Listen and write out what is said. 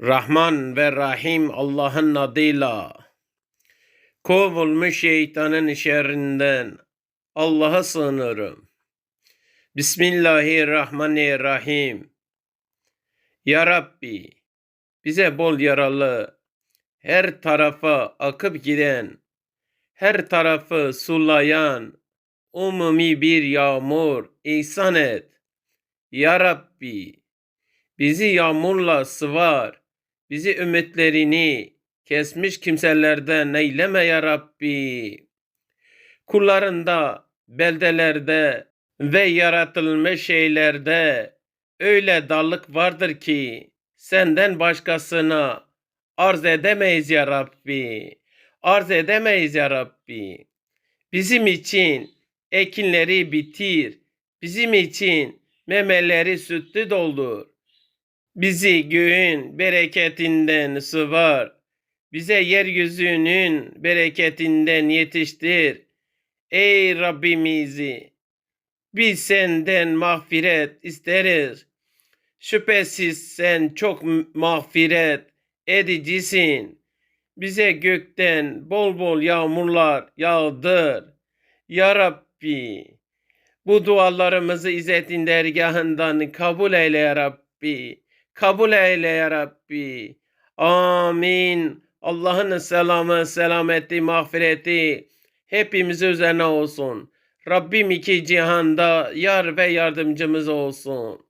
Rahman ve Rahim Allah'ın adıyla kovulmuş şeytanın şerrinden Allah'a sığınırım. Bismillahirrahmanirrahim. Ya Rabbi bize bol yaralı, her tarafa akıp giden, her tarafı sulayan umumi bir yağmur ihsan et. Ya Rabbi bizi yağmurla sıvar, bizi ümitlerini kesmiş kimselerden eyleme ya Rabbi. Kullarında, beldelerde ve yaratılmış şeylerde öyle dallık vardır ki senden başkasına arz edemeyiz ya Rabbi. Arz edemeyiz ya Rabbi. Bizim için ekinleri bitir. Bizim için memeleri sütlü doldur. Bizi göğün bereketinden sıvar. Bize yeryüzünün bereketinden yetiştir. Ey Rabbimizi biz senden mağfiret isteriz. Şüphesiz sen çok mağfiret edicisin. Bize gökten bol bol yağmurlar yağdır. Ya Rabbi bu dualarımızı İzzet'in dergahından kabul eyle ya Rabbi. Kabul eyle ya Rabbi. Amin. Allah'ın selamı, selameti, mağfireti hepimiz üzerine olsun. Rabbim iki cihanda yar ve yardımcımız olsun.